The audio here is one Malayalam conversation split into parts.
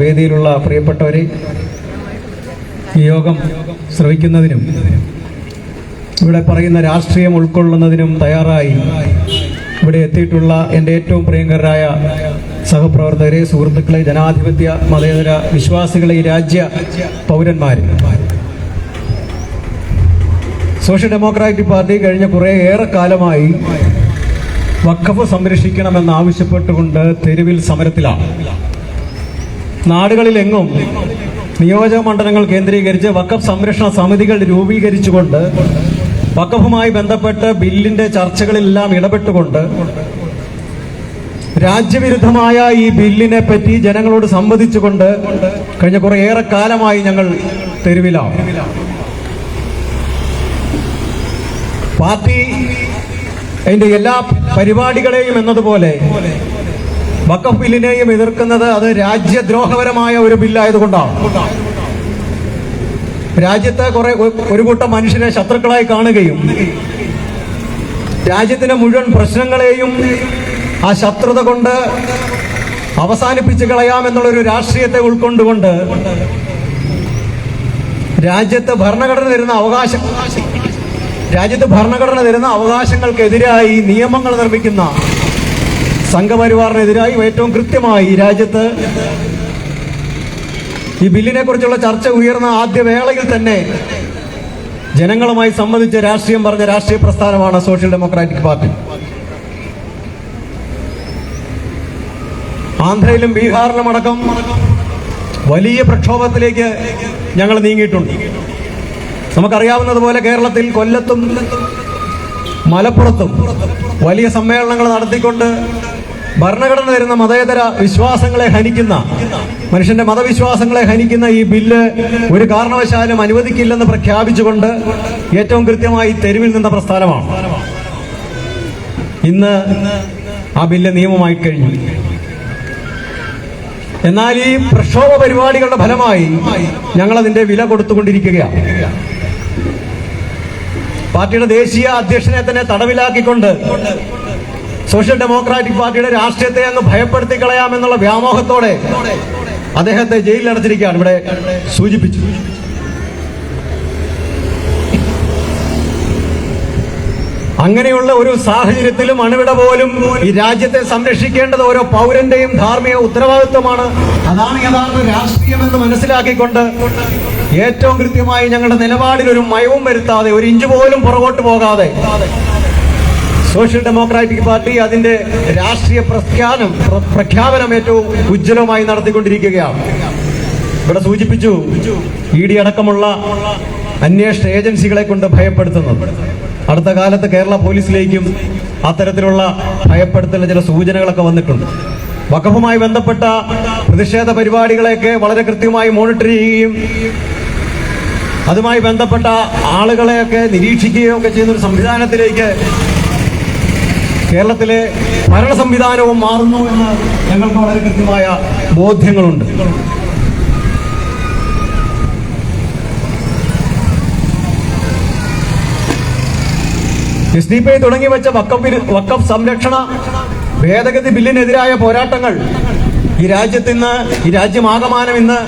വേദിയിലുള്ള പ്രിയപ്പെട്ടവരെ ഈ യോഗം ശ്രവിക്കുന്നതിനും ഇവിടെ പറയുന്ന രാഷ്ട്രീയം ഉൾക്കൊള്ളുന്നതിനും തയ്യാറായി ഇവിടെ എത്തിയിട്ടുള്ള എന്റെ ഏറ്റവും പ്രിയങ്കരായ സഹപ്രവർത്തകരെ സുഹൃത്തുക്കളെ ജനാധിപത്യ മതേതര വിശ്വാസികളെ ഈ രാജ്യ പൗരന്മാരെ. സോഷ്യൽ ഡെമോക്രാറ്റിക് പാർട്ടി കഴിഞ്ഞ കുറേ ഏറെ കാലമായി വഖഫ് സംരക്ഷിക്കണമെന്ന് ആവശ്യപ്പെട്ടുകൊണ്ട് തെരുവിൽ സമരത്തിലാണ്. നാടുകളിലെങ്ങും നിയോജക മണ്ഡലങ്ങൾ കേന്ദ്രീകരിച്ച് വക്കഫ് സംരക്ഷണ സമിതികൾ രൂപീകരിച്ചുകൊണ്ട് വക്കഫുമായി ബന്ധപ്പെട്ട് ബില്ലിന്റെ ചർച്ചകളിലെല്ലാം ഇടപെട്ടുകൊണ്ട് രാജ്യവിരുദ്ധമായ ഈ ബില്ലിനെ പറ്റി ജനങ്ങളോട് സംവദിച്ചുകൊണ്ട് കഴിഞ്ഞ കുറേയേറെ കാലമായി ഞങ്ങൾ തെരുവിലാണ്. പാർട്ടി അതിന്റെ എല്ലാ പരിപാടികളെയും എന്നതുപോലെ വക്കഫ് ബില്ലിനെയും എതിർക്കുന്നത് അത് രാജ്യദ്രോഹപരമായ ഒരു ബില്ലായതുകൊണ്ടാണ്. രാജ്യത്തെ കുറെ ഒരു കൂട്ടം മനുഷ്യരെ ശത്രുക്കളായി കാണുകയും രാജ്യത്തിന്റെ മുഴുവൻ പ്രശ്നങ്ങളെയും ആ ശത്രുത കൊണ്ട് അവസാനിപ്പിച്ച് കളയാമെന്നുള്ളൊരു രാഷ്ട്രീയത്തെ ഉൾക്കൊണ്ടുകൊണ്ട് രാജ്യത്ത് ഭരണഘടന തരുന്ന അവകാശം രാജ്യത്ത് ഭരണഘടന തരുന്ന അവകാശങ്ങൾക്കെതിരായി നിയമങ്ങൾ നിർമ്മിക്കുന്ന സംഘപരിവാറിനെതിരായി ഏറ്റവും കൃത്യമായി രാജ്യത്ത് ഈ ബില്ലിനെ കുറിച്ചുള്ള ചർച്ച ഉയർന്ന ആദ്യ വേളയിൽ തന്നെ ജനങ്ങളുമായി സംബന്ധിച്ച രാഷ്ട്രീയം പറഞ്ഞ രാഷ്ട്രീയ പ്രസ്ഥാനമാണ് സോഷ്യൽ ഡെമോക്രാറ്റിക് പാർട്ടി. ആന്ധ്രയിലും ബീഹാറിലും അടക്കം വലിയ പ്രക്ഷോഭത്തിലേക്ക് ഞങ്ങൾ നീങ്ങിയിട്ടുണ്ട്. നമുക്കറിയാവുന്നതുപോലെ കേരളത്തിൽ കൊല്ലത്തും മലപ്പുറത്തും വലിയ സമ്മേളനങ്ങൾ നടത്തിക്കൊണ്ട് ഭരണഘടന തരുന്ന മതേതര വിശ്വാസങ്ങളെ ഹനിക്കുന്ന മനുഷ്യന്റെ മതവിശ്വാസങ്ങളെ ഹനിക്കുന്ന ഈ ബില്ല് ഒരു കാരണവശാലും അനുവദിക്കില്ലെന്ന് പ്രഖ്യാപിച്ചുകൊണ്ട് ഏറ്റവും കൃത്യമായി തെരുവിൽ നിന്ന പ്രസ്ഥാനമാണ്. ഇന്ന് ആ ബില്ല് നിയമമായി കഴിഞ്ഞു. എന്നാൽ ഈ പ്രക്ഷോഭ പരിപാടികളുടെ ഫലമായി ഞങ്ങൾ അതിന്റെ വില കൊടുത്തുകൊണ്ടിരിക്കുകയാണ്. പാർട്ടിയുടെ ദേശീയ അധ്യക്ഷനെ തന്നെ തടവിലാക്കിക്കൊണ്ട് സോഷ്യൽ ഡെമോക്രാറ്റിക് പാർട്ടിയുടെ രാഷ്ട്രീയത്തെ അങ്ങ് ഭയപ്പെടുത്തി കളയാമെന്നുള്ള വ്യാമോഹത്തോടെ അദ്ദേഹത്തെ ജയിലിൽ അടച്ചിരിക്കുകയാണ് ഇവിടെ സൂചിപ്പിച്ചു. അങ്ങനെയുള്ള ഒരു സാഹചര്യത്തിലും അണുവിട പോലും ഈ രാജ്യത്തെ സംരക്ഷിക്കേണ്ടത് ഓരോ പൗരന്റെയും ധാർമ്മിക ഉത്തരവാദിത്വമാണ്. അതാണ് യഥാർത്ഥ രാഷ്ട്രീയം എന്ന് മനസ്സിലാക്കിക്കൊണ്ട് ഏറ്റവും കൃത്യമായി ഞങ്ങളുടെ നിലപാടിൽ ഒരു മയവും വരുത്താതെ ഒരു ഇഞ്ച് പോലും പുറകോട്ട് പോകാതെ സോഷ്യൽ ഡെമോക്രാറ്റിക് പാർട്ടി അതിന്റെ രാഷ്ട്രീയ പ്രഖ്യാനം പ്രഖ്യാപനം ഏറ്റവും ഉജ്ജ്വലമായി നടത്തിക്കൊണ്ടിരിക്കുകയാണ്. ഇവിടെ സൂചിപ്പിച്ചു ഇ ഡി അടക്കമുള്ള അന്വേഷണ ഏജൻസികളെ കൊണ്ട് ഭയപ്പെടുത്തുന്നത്. അടുത്ത കാലത്ത് കേരള പോലീസിലേക്കും അത്തരത്തിലുള്ള ഭയപ്പെടുത്തലിന് ചില സൂചനകളൊക്കെ വന്നിട്ടുണ്ട്. വഖഫുമായി ബന്ധപ്പെട്ട പ്രതിഷേധ പരിപാടികളെയൊക്കെ വളരെ കൃത്യമായി മോണിറ്റർ ചെയ്യുകയും അതുമായി ബന്ധപ്പെട്ട ആളുകളെയൊക്കെ നിരീക്ഷിക്കുകയും ഒക്കെ ചെയ്യുന്ന ഒരു സംവിധാനത്തിലേക്ക് കേരളത്തിലെ ഭരണ സംവിധാനവും മാറുന്നു എന്ന് ഞങ്ങൾക്ക് വളരെ കൃത്യമായ ബോധ്യങ്ങളുണ്ട്. ഡി തുടങ്ങി വെച്ച വക്കഫ് വക്കഫ് സംരക്ഷണ ഭേദഗതി ബില്ലിനെതിരായ പോരാട്ടങ്ങൾ ഈ രാജ്യത്ത് ഇന്ന് ഈ രാജ്യമാകമാനം ഇന്ന്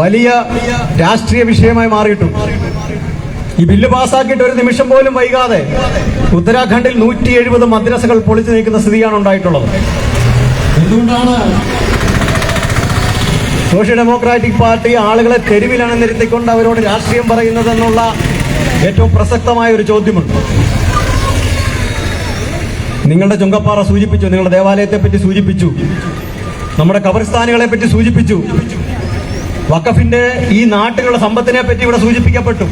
വലിയ രാഷ്ട്രീയ വിഷയമായി മാറിയിട്ടുണ്ട് ഈ ബില്ല് പാസ്സാക്കിയിട്ട് ഒരു നിമിഷം പോലും വൈകാതെ ഉത്തരാഖണ്ഡിൽ നൂറ്റി എഴുപത് മദ്രസകൾ പൊളിച്ചു നീക്കുന്ന സ്ഥിതിയാണ് ഉണ്ടായിട്ടുള്ളത്. എന്തുകൊണ്ടാണ് സോഷ്യൽ ഡെമോക്രാറ്റിക് പാർട്ടി ആളുകളെ തെരുവിലാണ് നിരത്തിക്കൊണ്ട് അവരോട് രാഷ്ട്രീയം പറയുന്നതെന്നുള്ള ഏറ്റവും പ്രസക്തമായ ഒരു ചോദ്യമുണ്ട്. നിങ്ങളുടെ ചുങ്കപ്പാറ സൂചിപ്പിച്ചു നിങ്ങളുടെ ദേവാലയത്തെ പറ്റി സൂചിപ്പിച്ചു നമ്മുടെ കബർസ്ഥാനുകളെ പറ്റി സൂചിപ്പിച്ചു. വഖഫിന്റെ ഈ നാട്ടിലുള്ള സമ്പത്തിനെ പറ്റി ഇവിടെ സൂചിപ്പിക്കപ്പെട്ടു.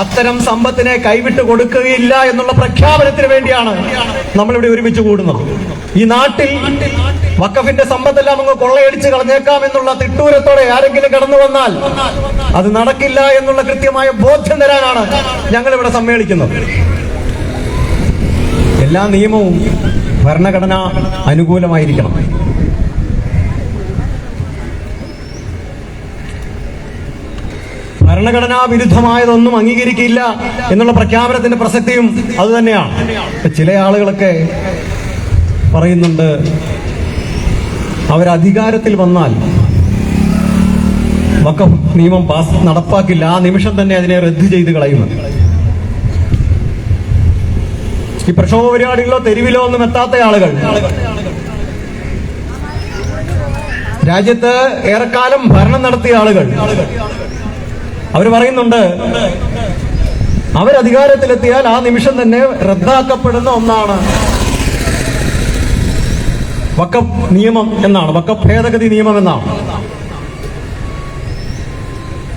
അത്തരം സമ്പത്തിനെ കൈവിട്ട് കൊടുക്കുകയില്ല എന്നുള്ള പ്രഖ്യാപനത്തിന് വേണ്ടിയാണ് നമ്മളിവിടെ ഒരുമിച്ച് കൂടുന്നത്. ഈ നാട്ടിൽ വക്കഫിന്റെ സമ്പത്തെല്ലാം അങ്ങ് കൊള്ളയടിച്ച് കളഞ്ഞേക്കാം എന്നുള്ള തിട്ടൂരത്തോടെ ആരെങ്കിലും കടന്നു വന്നാൽ അത് നടക്കില്ല എന്നുള്ള കൃത്യമായ ബോധ്യം തരാനാണ് ഞങ്ങൾ ഇവിടെ സമ്മേളിക്കുന്നത്. എല്ലാ നിയമവും ഭരണഘടന അനുകൂലമായിരിക്കണം. ഭരണഘടനാ വിരുദ്ധമായതൊന്നും അംഗീകരിക്കില്ല എന്നുള്ള പ്രഖ്യാപനത്തിന്റെ പ്രസക്തിയും അതുതന്നെയാണ് ചില ആളുകളൊക്കെ പറയുന്നുണ്ട് അവരധികാരത്തിൽ വന്നാൽ വക്കം നിയമം പാസ് നടപ്പാക്കില്ല. ആ നിമിഷം തന്നെ അതിനെ റദ്ദ് ചെയ്ത് കളയുമെന്ന്. ഈ പ്രക്ഷോഭ പരിപാടികളിലോ തെരുവിലോ ഒന്നും എത്താത്ത ആളുകൾ. രാജ്യത്ത് ഏറെക്കാലം ഭരണം നടത്തിയ ആളുകൾ. അവർ പറയുന്നുണ്ട് അവരധികാരത്തിലെത്തിയാൽ ആ നിമിഷം തന്നെ റദ്ദാക്കപ്പെടുന്ന ഒന്നാണ് വക്കഫ് നിയമം എന്നാണ്. വക്കഫ് ഭേദഗതി നിയമം എന്നാണ്.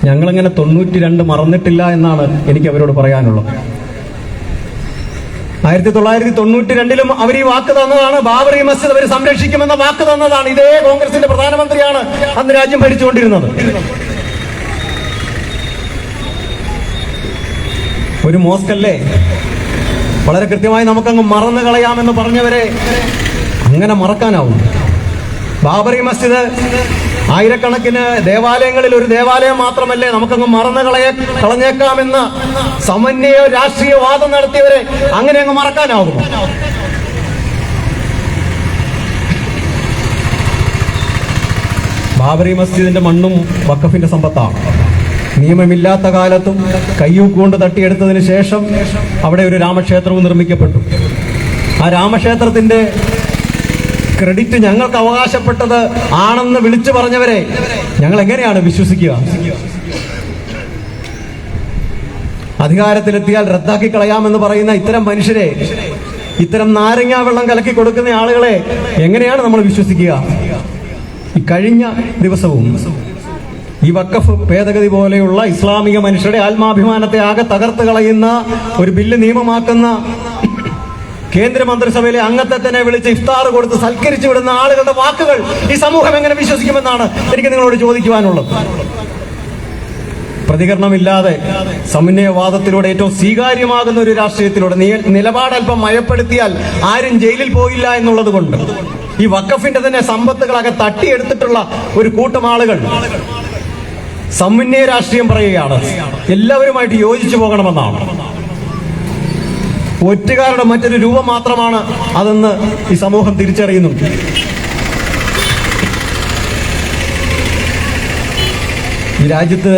ഞങ്ങളിങ്ങനെ തൊണ്ണൂറ്റി രണ്ട് മറന്നിട്ടില്ല എന്നാണ് എനിക്ക് അവരോട് പറയാനുള്ളത്. ആയിരത്തി തൊള്ളായിരത്തി തൊണ്ണൂറ്റി രണ്ടിലും അവർ ഈ വാക്ക് തന്നതാണ്. ബാബറി മസ്ജിദ് അവർ സംരക്ഷിക്കുമെന്ന വാക്ക് തന്നതാണ്. ഇതേ കോൺഗ്രസിന്റെ പ്രധാനമന്ത്രിയാണ് അന്ന് രാജ്യം ഭരിച്ചുകൊണ്ടിരുന്നത്. ഒരു മോസ്കല്ലേ? വളരെ കൃത്യമായി നമുക്കങ്ങ് മറന്നു കളയാമെന്ന് പറഞ്ഞവരെ അങ്ങനെ മറക്കാനാവും. ബാബറി മസ്ജിദ് ആയിരക്കണക്കിന് ദേവാലയങ്ങളിൽ ഒരു ദേവാലയം മാത്രമല്ലേ നമുക്കങ്ങ് മറന്നു കളയ കളഞ്ഞേക്കാമെന്ന സമന്വയ രാഷ്ട്രീയവാദം നടത്തിയവരെ അങ്ങനെ അങ്ങ് മറക്കാനാവും ബാബറി മസ്ജിദിന്റെ മണ്ണും വക്കഫിന്റെ സമ്പത്താണ്. നിയമമില്ലാത്ത കാലത്തും കയ്യൂക്കൊണ്ട് തട്ടിയെടുത്തതിന് ശേഷം അവിടെ ഒരു രാമക്ഷേത്രവും നിർമ്മിക്കപ്പെട്ടു. ആ രാമക്ഷേത്രത്തിന്റെ ക്രെഡിറ്റ് ഞങ്ങൾക്ക് അവകാശപ്പെട്ടത് ആണെന്ന് വിളിച്ചു പറഞ്ഞവരെ ഞങ്ങൾ എങ്ങനെയാണ് വിശ്വസിക്കുക? അധികാരത്തിലെത്തിയാൽ റദ്ദാക്കി കളയാമെന്ന് പറയുന്ന ഇത്തരം മനുഷ്യരെ ഇത്തരം നാരങ്ങാ വെള്ളം കലക്കി കൊടുക്കുന്ന ആളുകളെ എങ്ങനെയാണ് നമ്മൾ വിശ്വസിക്കുക? ഈ കഴിഞ്ഞ ദിവസവും ഈ വക്കഫ് ഭേദഗതി പോലെയുള്ള ഇസ്ലാമിക മനുഷ്യരുടെ ആത്മാഭിമാനത്തെ ആകെ തകർത്ത് കളയുന്ന ഒരു ബില്ല് നിയമമാക്കുന്ന കേന്ദ്രമന്ത്രിസഭയിലെ അംഗത്തെ തന്നെ വിളിച്ച് ഇഫ്താർ കൊടുത്ത് സൽക്കരിച്ചു വിടുന്ന ആളുകളുടെ വാക്കുകൾ ഈ സമൂഹം എങ്ങനെ വിശ്വസിക്കുമെന്നാണ് എനിക്ക് നിങ്ങളോട് ചോദിക്കുവാനുള്ളത്. പ്രതികരണമില്ലാതെ സമന്വയവാദത്തിലൂടെ ഏറ്റവും സ്വീകാര്യമാകുന്ന ഒരു രാഷ്ട്രീയത്തിലൂടെ നിലപാടൽപ്പം മയപ്പെടുത്തിയാൽ ആരും ജയിലിൽ പോയില്ല എന്നുള്ളത് കൊണ്ട് ഈ വക്കഫിന്റെ തന്നെ സമ്പത്തുകളൊക്കെ തട്ടിയെടുത്തിട്ടുള്ള ഒരു കൂട്ടം ആളുകൾ സമന്വയ രാഷ്ട്രീയം പറയുകയാണ്. എല്ലാവരുമായിട്ട് യോജിച്ചു പോകണമെന്നാണ്. ഒറ്റുകാരുടെ മറ്റൊരു രൂപം മാത്രമാണ് അതെന്ന് ഈ സമൂഹം തിരിച്ചറിയുന്നുണ്ട് ഈ രാജ്യത്ത്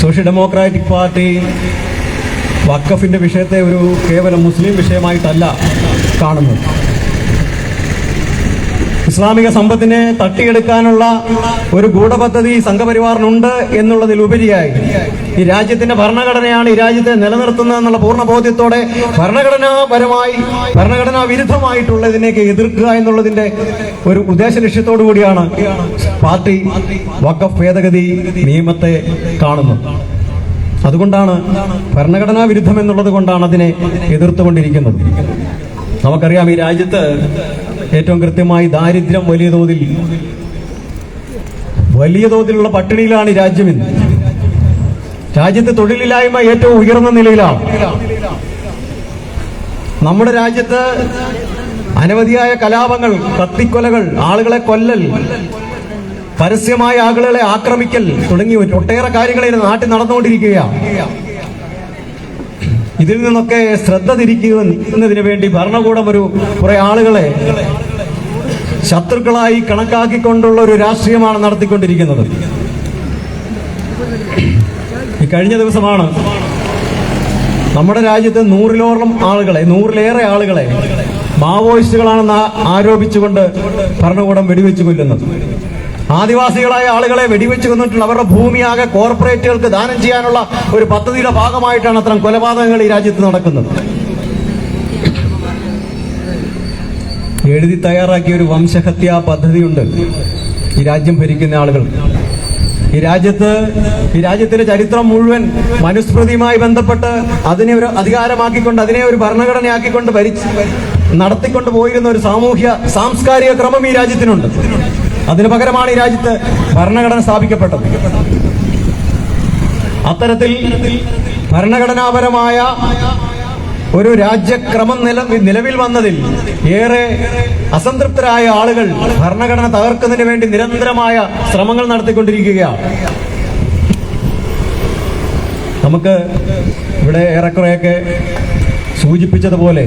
സോഷ്യൽ ഡെമോക്രാറ്റിക് പാർട്ടി വക്കഫിന്റെ വിഷയത്തെ ഒരു കേവലം മുസ്ലിം വിഷയമായിട്ടല്ല കാണുന്നത്. ഇസ്ലാമിക സമ്പത്തിനെ തട്ടിയെടുക്കാനുള്ള ഒരു ഗൂഢപദ്ധതി സംഘപരിവാറിനുണ്ട് എന്നുള്ളതിൽ എന്നുള്ളതിലുപരിയായി. ഈ രാജ്യത്തിന്റെ ഭരണഘടനയാണ് ഈ രാജ്യത്തെ നിലനിർത്തുന്നത് എന്നുള്ള പൂർണ ബോധ്യത്തോടെ ഭരണഘടനാപരമായി ഭരണഘടനാ വിരുദ്ധമായിട്ടുള്ളതിനെയൊക്കെ എതിർക്കുക എന്നുള്ളതിന്റെ ഒരു ഉദ്ദേശ ലക്ഷ്യത്തോടു കൂടിയാണ് പാർട്ടി വഖഫ് ഭേദഗതി നിയമത്തെ കാണുന്നത്. അതുകൊണ്ടാണ് ഭരണഘടനാ വിരുദ്ധം എന്നുള്ളത് കൊണ്ടാണ് അതിനെ എതിർത്തുകൊണ്ടിരിക്കുന്നത്. നമുക്കറിയാം ഈ രാജ്യത്ത് ഏറ്റവും കൃത്യമായി ദാരിദ്ര്യം വലിയ തോതിൽ. വലിയ തോതിലുള്ള പട്ടിണിയിലാണ് രാജ്യം ഇന്ന്. രാജ്യത്ത് തൊഴിലില്ലായ്മ ഏറ്റവും ഉയർന്ന നിലയിലാണ്. നമ്മുടെ രാജ്യത്ത് അനവധിയായ കലാപങ്ങൾ കത്തിക്കൊലകൾ ആളുകളെ കൊല്ലൽ പരസ്യമായ ആളുകളെ ആക്രമിക്കൽ തുടങ്ങി ഒട്ടേറെ കാര്യങ്ങൾ നാട്ടിൽ നടന്നുകൊണ്ടിരിക്കുകയാണ്. ഇതിൽ നിന്നൊക്കെ ശ്രദ്ധ തിരിക്കുന്നതിന് വേണ്ടി ഭരണകൂടം ഒരു കുറെ ആളുകളെ ശത്രുക്കളായി കണക്കാക്കിക്കൊണ്ടുള്ള ഒരു രാഷ്ട്രീയമാണ് നടത്തിക്കൊണ്ടിരിക്കുന്നത്. കഴിഞ്ഞ ദിവസമാണ് നമ്മുടെ രാജ്യത്ത് നൂറിലോളം ആളുകളെ നൂറിലേറെ ആളുകളെ മാവോയിസ്റ്റുകളാണെന്ന് ആരോപിച്ചുകൊണ്ട് ഭരണകൂടം വെടിവെച്ച് കൊല്ലുന്നത്. ആദിവാസികളായ ആളുകളെ വെടിവെച്ച് കൊന്നിട്ടുള്ള അവരുടെ ഭൂമിയാകെ കോർപ്പറേറ്റുകൾക്ക് ദാനം ചെയ്യാനുള്ള ഒരു പദ്ധതിയുടെ ഭാഗമായിട്ടാണ് അത്തരം കൊലപാതകങ്ങൾ ഈ രാജ്യത്ത് നടക്കുന്നത്. എഴുതി തയ്യാറാക്കിയ ഒരു വംശഹത്യാ പദ്ധതിയുണ്ട് ഈ രാജ്യം ഭരിക്കുന്ന ആളുകൾ. ഈ രാജ്യത്ത് ഈ രാജ്യത്തിന്റെ ചരിത്രം മുഴുവൻ മനുസ്മൃതിയുമായി ബന്ധപ്പെട്ട് അതിനെ ഒരു അധികാരമാക്കിക്കൊണ്ട് അതിനെ ഒരു ഭരണഘടനയാക്കിക്കൊണ്ട് ഭരിച്ച് നടത്തിക്കൊണ്ട് പോയിരുന്ന ഒരു സാമൂഹ്യ സാംസ്കാരിക ക്രമം ഈ രാജ്യത്തിനുണ്ട്. അതിനു പകരമാണ് ഈ രാജ്യത്ത് ഭരണഘടന സ്ഥാപിക്കപ്പെട്ടത്. അത്തരത്തിൽ ഭരണഘടനാപരമായ ഒരു രാജ്യക്രമം നില നിലവിൽ വന്നതിൽ ഏറെ അസംതൃപ്തരായ ആളുകൾ ഭരണഘടന തകർക്കുന്നതിന് വേണ്ടി നിരന്തരമായ ശ്രമങ്ങൾ നടത്തിക്കൊണ്ടിരിക്കുകയാണ്. നമുക്ക് ഇവിടെ ഏറെക്കുറെയൊക്കെ സൂചിപ്പിച്ചതുപോലെ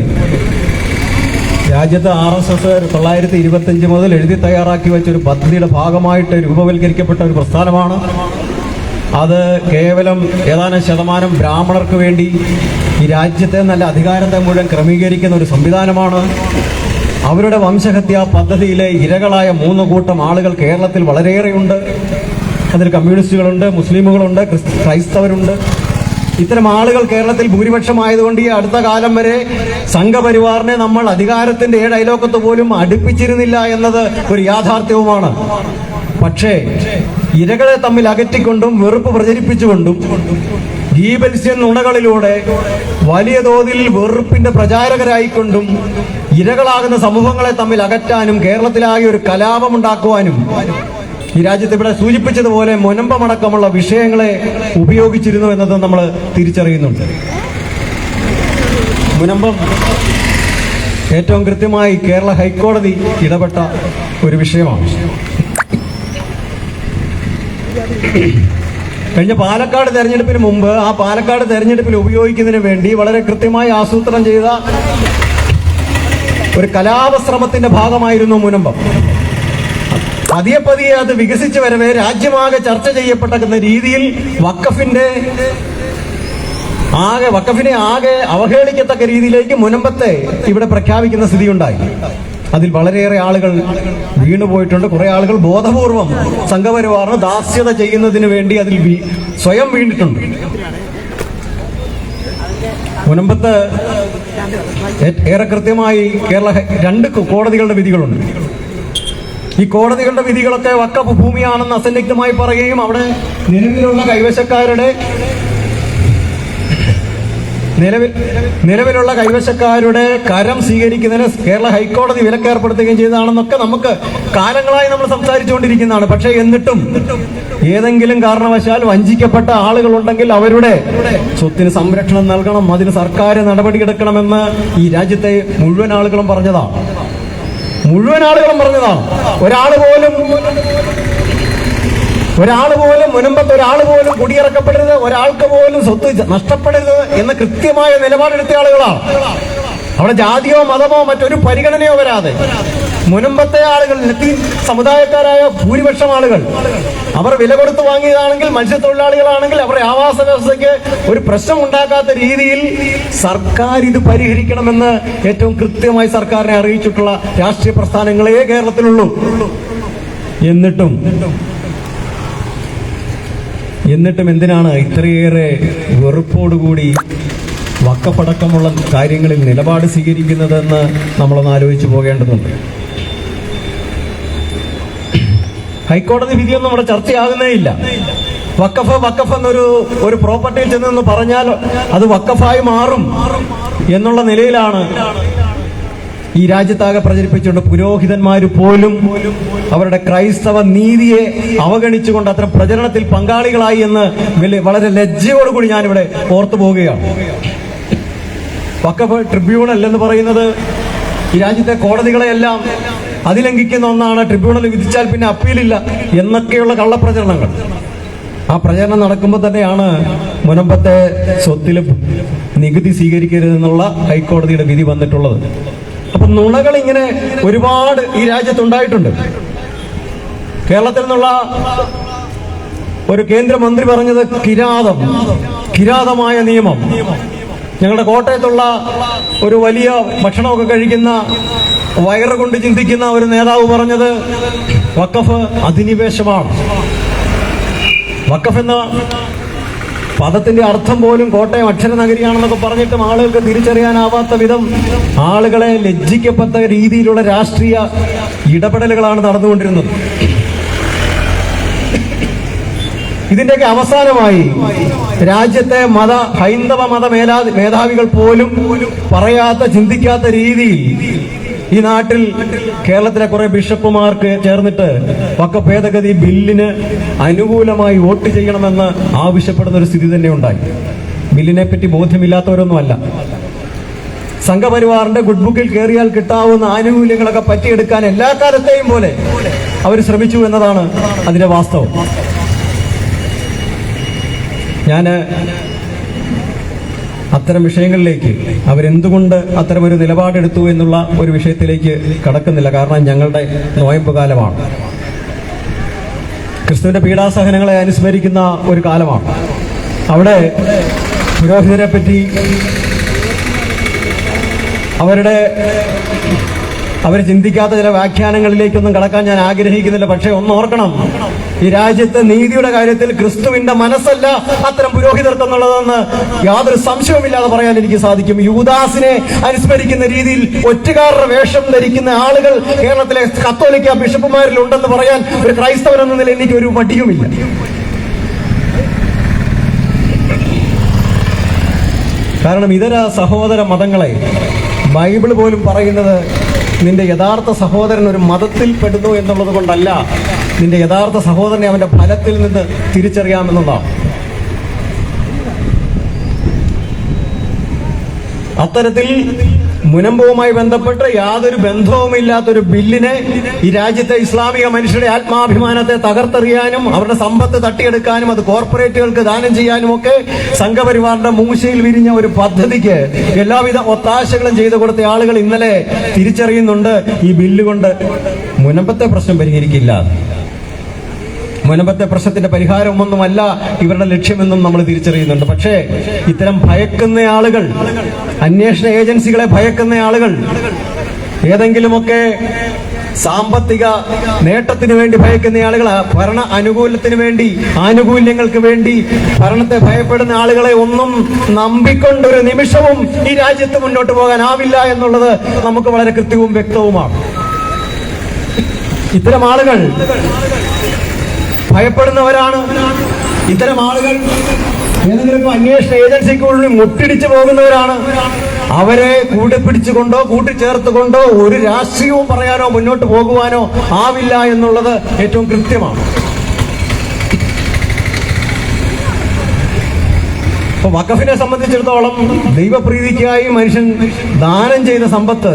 രാജ്യത്ത് ആർ എസ് എസ് തൊള്ളായിരത്തി ഇരുപത്തിയഞ്ച് മുതൽ എഴുതി തയ്യാറാക്കി വെച്ച ഒരു പദ്ധതിയുടെ ഭാഗമായിട്ട് രൂപവൽക്കരിക്കപ്പെട്ട ഒരു പ്രസ്ഥാനമാണ്. അത് കേവലം ഏതാനും ശതമാനം ബ്രാഹ്മണർക്ക് വേണ്ടി ഈ രാജ്യത്തെ നല്ല അധികാരത്തെ മുഴുവൻ ക്രമീകരിക്കുന്ന ഒരു സംവിധാനമാണ്. അവരുടെ വംശഹത്യ പദ്ധതിയിലെ ഇരകളായ മൂന്ന് കൂട്ടം ആളുകൾ കേരളത്തിൽ വളരെയേറെയുണ്ട്. അതിൽ കമ്മ്യൂണിസ്റ്റുകളുണ്ട് മുസ്ലിമുകളുണ്ട് ക്രൈസ്തവരുണ്ട്. ഇത്തരം ആളുകൾ കേരളത്തിൽ ഭൂരിപക്ഷമായതുകൊണ്ട് ഈ അടുത്ത കാലം വരെ സംഘപരിവാറിനെ നമ്മൾ അധികാരത്തിന്റെ ഏഴ് അയലോക്കത്ത് പോലും അടുപ്പിച്ചിരുന്നില്ല എന്നത് ഒരു യാഥാർത്ഥ്യവുമാണ്. പക്ഷേ ഇരകളെ തമ്മിൽ അകറ്റിക്കൊണ്ടും വെറുപ്പ് പ്രചരിപ്പിച്ചുകൊണ്ടും ഗീബൽസ്യൻ നുണകളിലൂടെ വലിയ തോതിൽ വെറുപ്പിന്റെ പ്രചാരകരായിക്കൊണ്ടും ഇരകളാകുന്ന സമൂഹങ്ങളെ തമ്മിൽ അകറ്റാനും കേരളത്തിലാകെ ഒരു കലാപമുണ്ടാക്കുവാനും ഈ രാജ്യത്ത് ഇവിടെ സൂചിപ്പിച്ചതുപോലെ മുനമ്പമടക്കമുള്ള വിഷയങ്ങളെ ഉപയോഗിച്ചിരുന്നു എന്നത് നമ്മൾ തിരിച്ചറിയുന്നുണ്ട്. മുനമ്പം ഏറ്റവും കൃത്യമായി കേരള ഹൈക്കോടതി ഇടപെട്ട ഒരു വിഷയമാണ്. കഴിഞ്ഞ പാലക്കാട് തെരഞ്ഞെടുപ്പിന് മുമ്പ് ആ പാലക്കാട് തെരഞ്ഞെടുപ്പിൽ ഉപയോഗിക്കുന്നതിന് വേണ്ടി വളരെ കൃത്യമായി ആസൂത്രണം ചെയ്ത ഒരു കലാപശ്രമത്തിന്റെ ഭാഗമായിരുന്നു മുനമ്പം. പതിയെ പതിയെ അത് വികസിച്ചു വരവേ രാജ്യമാകെ ചർച്ച ചെയ്യപ്പെട്ട രീതിയിൽ വക്കഫിന്റെ ആകെ വക്കഫിനെ ആകെ അവഹേളിക്കത്തക്ക രീതിയിലേക്ക് മുനമ്പത്തെ ഇവിടെ പ്രഖ്യാപിക്കുന്ന സ്ഥിതിയുണ്ടായി. അതിൽ വളരെയേറെ ആളുകൾ വീണുപോയിട്ടുണ്ട് കുറെ ആളുകൾ ബോധപൂർവം സംഘപരിവാറിന് ദാസ്യത ചെയ്യുന്നതിന് വേണ്ടി അതിൽ സ്വയം വീണിട്ടുണ്ട്. മുനമ്പത്ത് ഏറെ കൃത്യമായി കേരള രണ്ട് കോടതികളുടെ വിധികളുണ്ട്. ഈ കോടതികളുടെ വിധികളൊക്കെ വക്കപ്പ് ഭൂമിയാണെന്ന് അസന്നിഗ്ധമായി പറയുകയും അവിടെ നിലവിലുള്ള കൈവശക്കാരുടെ നിലവിൽ നിലവിലുള്ള കൈവശക്കാരുടെ കരം സ്വീകരിക്കുന്നതിന് കേരള ഹൈക്കോടതി വിലക്കേർപ്പെടുത്തുകയും ചെയ്തതാണെന്നൊക്കെ നമുക്ക് കാലങ്ങളായി നമ്മൾ സംസാരിച്ചുകൊണ്ടിരിക്കുന്നതാണ്. പക്ഷേ എന്നിട്ടും ഏതെങ്കിലും കാരണവശാൽ വഞ്ചിക്കപ്പെട്ട ആളുകളുണ്ടെങ്കിൽ അവരുടെ സ്വത്തിന് സംരക്ഷണം നൽകണം അതിന് സർക്കാർ നടപടിയെടുക്കണമെന്ന് ഈ രാജ്യത്തെ മുഴുവൻ ആളുകളും പറഞ്ഞതാണ്. മുഴുവൻ ആളുകളും പറഞ്ഞതാണ്. ഒരാൾ പോലും ഒരാൾ പോലും മുനമ്പത്ത് ഒരാൾ പോലും കുടിയിറക്കപ്പെടരുത് ഒരാൾക്ക് പോലും സ്വത്ത് നഷ്ടപ്പെടരുത് എന്ന് കൃത്യമായ നിലപാടെടുത്ത ആളുകളാണ്. അവിടെ ജാതിയോ മതമോ മറ്റൊരു പരിഗണനയോ വരാതെ മുനമ്പത്തെ ആളുകൾ ലത്തി സമുദായക്കാരായ ഭൂരിപക്ഷം ആളുകൾ അവർ വില കൊടുത്ത് വാങ്ങിയതാണെങ്കിൽ മത്സ്യത്തൊഴിലാളികളാണെങ്കിൽ അവരുടെ ആവാസ വ്യവസ്ഥയ്ക്ക് ഒരു പ്രശ്നം ഉണ്ടാക്കാത്ത രീതിയിൽ സർക്കാർ ഇത് പരിഹരിക്കണമെന്ന് ഏറ്റവും കൃത്യമായി സർക്കാരിനെ അറിയിച്ചിട്ടുള്ള രാഷ്ട്രീയ പ്രസ്ഥാനങ്ങളേ കേരളത്തിലുള്ളൂ. എന്നിട്ടും എന്നിട്ടും എന്തിനാണ് ഇത്രയേറെ വെറുപ്പോടുകൂടി വക്കപ്പടക്കമുള്ള കാര്യങ്ങളിൽ നിലപാട് സ്വീകരിക്കുന്നതെന്ന് നമ്മളൊന്ന് ആലോചിച്ചു പോകേണ്ടതുണ്ട്. ഹൈക്കോടതി വിധിയൊന്നും നമ്മുടെ ചർച്ചയാകുന്നേ ഇല്ല. വക്കഫ് വക്കഫ് എന്നൊരു ഒരു പ്രോപ്പർട്ടിയിൽ ചെന്നെന്ന് പറഞ്ഞാൽ അത് വക്കഫായി മാറും എന്നുള്ള നിലയിലാണ് ഈ രാജ്യത്താകെ പ്രചരിപ്പിച്ചുകൊണ്ട് പുരോഹിതന്മാർ പോലും അവരുടെ ക്രൈസ്തവ നീതിയെ അവഗണിച്ചുകൊണ്ട് അത്തരം പ്രചരണത്തിൽ പങ്കാളികളായി എന്ന് വലിയ വളരെ ലജ്ജയോടുകൂടി ഞാനിവിടെ ഓർത്തു പോവുകയാണ്. വക്കഫ് ട്രിബ്യൂണൽ എന്ന് പറയുന്നത് ഈ രാജ്യത്തെ കോടതികളെയെല്ലാം അതിലംഘിക്കുന്ന ഒന്നാണ് ട്രിബ്യൂണൽ വിധിച്ചാൽ പിന്നെ അപ്പീലില്ല എന്നൊക്കെയുള്ള കള്ളപ്രചരണങ്ങൾ. ആ പ്രചരണം നടക്കുമ്പോൾ തന്നെയാണ് മുനമ്പത്തെ സ്വത്തിൽ നികുതി സ്വീകരിക്കരുതെന്നുള്ള ഹൈക്കോടതിയുടെ വിധി വന്നിട്ടുള്ളത്. അപ്പൊ നുണകൾ ഇങ്ങനെ ഒരുപാട് ഈ രാജ്യത്തുണ്ടായിട്ടുണ്ട്. കേരളത്തിൽ നിന്നുള്ള ഒരു കേന്ദ്രമന്ത്രി പറഞ്ഞത് കിരാതം കിരാതമായ നിയമം. ഞങ്ങളുടെ കോട്ടയത്തുള്ള ഒരു വലിയ ഭക്ഷണമൊക്കെ കഴിക്കുന്ന വയറ് കൊണ്ട് ചിന്തിക്കുന്ന ഒരു നേതാവ് പറഞ്ഞത് വക്കഫ് അധിനിവേശമാണ്. വക്കഫ് എന്ന പദത്തിന്റെ അർത്ഥം പോലും കോട്ടയം അക്ഷരനഗരിയാണെന്നൊക്കെ പറഞ്ഞിട്ടും ആളുകൾക്ക് തിരിച്ചറിയാനാവാത്ത വിധം ആളുകളെ ലജ്ജിക്കപ്പെട്ട രീതിയിലുള്ള രാഷ്ട്രീയ ഇടപെടലുകളാണ് നടന്നുകൊണ്ടിരുന്നത്. ഇതിന്റെയൊക്കെ അവസാനമായി രാജ്യത്തെ മത ഹൈന്ദവ മത മേധാവികൾ പോലും പറയാത്ത ചിന്തിക്കാത്ത രീതിയിൽ ഈ നാട്ടിൽ കേരളത്തിലെ കുറെ ബിഷപ്പുമാർക്ക് ചേർന്നിട്ട് പക്ക ഭേദഗതി ബില്ലിന് അനുകൂലമായി വോട്ട് ചെയ്യണമെന്ന് ആവശ്യപ്പെടുന്ന ഒരു സ്ഥിതി തന്നെ ഉണ്ടായി. ബില്ലിനെ പറ്റി ബോധ്യമില്ലാത്തവരൊന്നുമല്ല. സംഘപരിവാറിന്റെ ഗുഡ് ബുക്കിൽ കയറിയാൽ കിട്ടാവുന്ന ആനുകൂല്യങ്ങളൊക്കെ പറ്റിയെടുക്കാൻ എല്ലാ കാലത്തെയും പോലെ അവർ ശ്രമിച്ചു എന്നതാണ് അതിന്റെ വാസ്തവം. ഞാൻ അത്തരം വിഷയങ്ങളിലേക്ക് അവരെന്തുകൊണ്ട് അത്തരമൊരു നിലപാടെടുത്തു എന്നുള്ള ഒരു വിഷയത്തിലേക്ക് കടക്കുന്നില്ല. കാരണം ഞങ്ങളുടെ നോയമ്പ് കാലമാണ്. ക്രിസ്തുവിന്റെ പീഡാസഹനങ്ങളെ അനുസ്മരിക്കുന്ന ഒരു കാലമാണ്. അവിടെ പുരോഹിതരെ പറ്റി അവരുടെ അവർ ചിന്തിക്കാത്ത ചില വ്യാഖ്യാനങ്ങളിലേക്കൊന്നും കടക്കാൻ ഞാൻ ആഗ്രഹിക്കുന്നില്ല. പക്ഷേ ഓർക്കണം. ഈ രാജ്യത്തെ നീതിയുടെ കാര്യത്തിൽ ക്രിസ്തുവിന്റെ മനസ്സല്ല അത്തരം പുരോഹിതർക്ക് എന്നുള്ളതെന്ന് യാതൊരു സംശയവുമില്ലാതെ പറയാൻ എനിക്ക് സാധിക്കും. യുവദാസിനെ അനുസ്മരിക്കുന്ന രീതിയിൽ ഒറ്റുകാരുടെ വേഷം ധരിക്കുന്ന ആളുകൾ കേരളത്തിലെ കത്തോലിക്ക ബിഷപ്പുമാരിൽ ഉണ്ടെന്ന് പറയാൻ ഒരു ക്രൈസ്തവൻ എന്ന നിലയിൽ എനിക്ക് ഒരു മടിയുമില്ല. കാരണം ഇതര സഹോദര മതങ്ങളെ ബൈബിൾ പോലും പറയുന്നത് നിന്റെ യഥാർത്ഥ സഹോദരൻ ഒരു മതത്തിൽ പെടുന്നു എന്നുള്ളത് കൊണ്ടല്ല നിന്റെ യഥാർത്ഥ സഹോദരനെ അവന്റെ ഫലത്തിൽ നിന്ന് തിരിച്ചറിയാമെന്നുള്ളതാണ് അത്തരത്തിൽ മുനമ്പവുമായി ബന്ധപ്പെട്ട് യാതൊരു ബന്ധവുമില്ലാത്തൊരു ബില്ലിനെ ഈ രാജ്യത്തെ ഇസ്ലാമിക മനുഷ്യരുടെ ആത്മാഭിമാനത്തെ തകർത്തെറിയാനും അവരുടെ സമ്പത്ത് തട്ടിയെടുക്കാനും അത് കോർപ്പറേറ്റുകൾക്ക് ദാനം ചെയ്യാനും ഒക്കെ സംഘപരിവാറിന്റെ മൂശയിൽ വിരിഞ്ഞ ഒരു പദ്ധതിക്ക് എല്ലാവിധ ഒത്താശകളും ചെയ്തു കൊടുത്ത ആളുകൾ ഇന്നലെ തിരിച്ചറിയുന്നുണ്ട് ഈ ബില്ലുകൊണ്ട് മുനമ്പത്തെ പ്രശ്നം പരിഹരിക്കില്ല. മുനമ്പത്തെ പ്രശ്നത്തിന്റെ പരിഹാരമൊന്നുമല്ല ഇവരുടെ ലക്ഷ്യമെന്നും നമ്മൾ തിരിച്ചറിയുന്നുണ്ട്. പക്ഷേ ഇത്തരം ഭയക്കുന്ന ആളുകൾ അന്വേഷണ ഏജൻസികളെ ഭയക്കുന്ന ആളുകൾ ഏതെങ്കിലുമൊക്കെ സാമ്പത്തിക നേട്ടത്തിന് വേണ്ടി ഭയക്കുന്ന ആളുകൾ ഭരണ അനുകൂലത്തിന് വേണ്ടി ആനുകൂല്യങ്ങൾക്ക് വേണ്ടി ഭരണത്തെ ഭയപ്പെടുന്ന ആളുകളെ ഒന്നും നമ്പിക്കൊണ്ടൊരു നിമിഷവും ഈ രാജ്യത്ത് മുന്നോട്ട് പോകാനാവില്ല എന്നുള്ളത് നമുക്ക് വളരെ കൃത്യവും വ്യക്തവുമാണ്. ഇത്തരം ആളുകൾ ഭയപ്പെടുന്നവരാണ്. ഇത്തരം ആളുകൾ ഏതെങ്കിലും അന്വേഷണ ഏജൻസിക്കുള്ളിൽ മുട്ടിടിച്ചു പോകുന്നവരാണ്. അവരെ കൂടെ പിടിച്ചുകൊണ്ടോ കൂട്ടിച്ചേർത്തുകൊണ്ടോ ഒരു രാഷ്ട്രീയവും പറയാനോ മുന്നോട്ട് പോകുവാനോ ആവില്ല എന്നുള്ളത് ഏറ്റവും കൃത്യമാണ്. അപ്പൊ വഖഫിനെ സംബന്ധിച്ചിടത്തോളം ദൈവപ്രീതിക്കായി മനുഷ്യൻ ദാനം ചെയ്ത സമ്പത്ത്